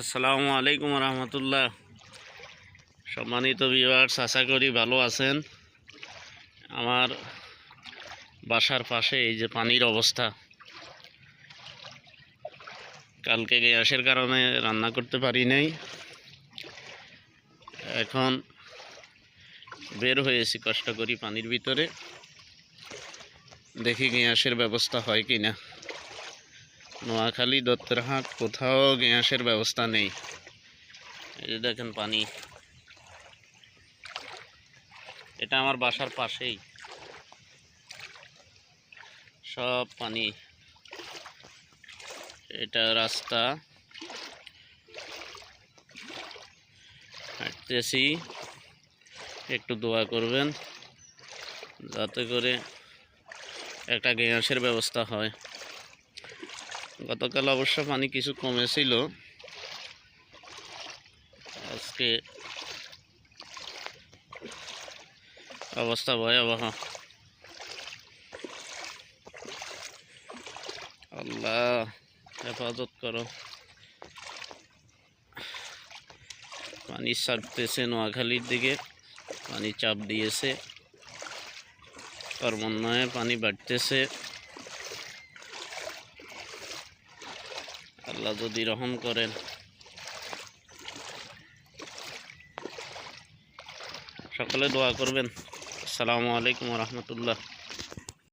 আসসালামু আলাইকুম রহমতুল্লাহ। সম্মানিত ভিউয়ার্স আশা করি ভালো আছেন। আমার বাসার পাশে এই যে পানির অবস্থা। কালকে গ্যাসের কারণে রান্না করতে পারি নাই। এখন বের হয়েছি কষ্ট করি পানির ভিতরে। দেখি গ্যাসের ব্যবস্থা হয় কি না নোয়াখালী, দত্তরহাট, কোথাও গ্যাসের ব্যবস্থা নেই। এই যে দেখেন পানি। এটা আমার বাসার পাশেই। সব পানি। এটা রাস্তা। হাঁটতেছি। একটু দোয়া করবেন, যাতে করে একটা গ্যাসের ব্যবস্থা হয়। গতকাল অবশ্য পানি কিছু কমেছিল। আজকে অবস্থা ভয়াবহ। আল্লাহ, হেফাজত করো। পানি ছাড়তেছে নোয়াখালীর দিকে, পানি চাপ দিয়েছে। ক্রমান্বয়ে পানি বাড়তেছে। আল্লাহ যদি রহম করেন। সকলে দোয়া করবেন। আসসালামু আলাইকুম রহমতুল্লাহ।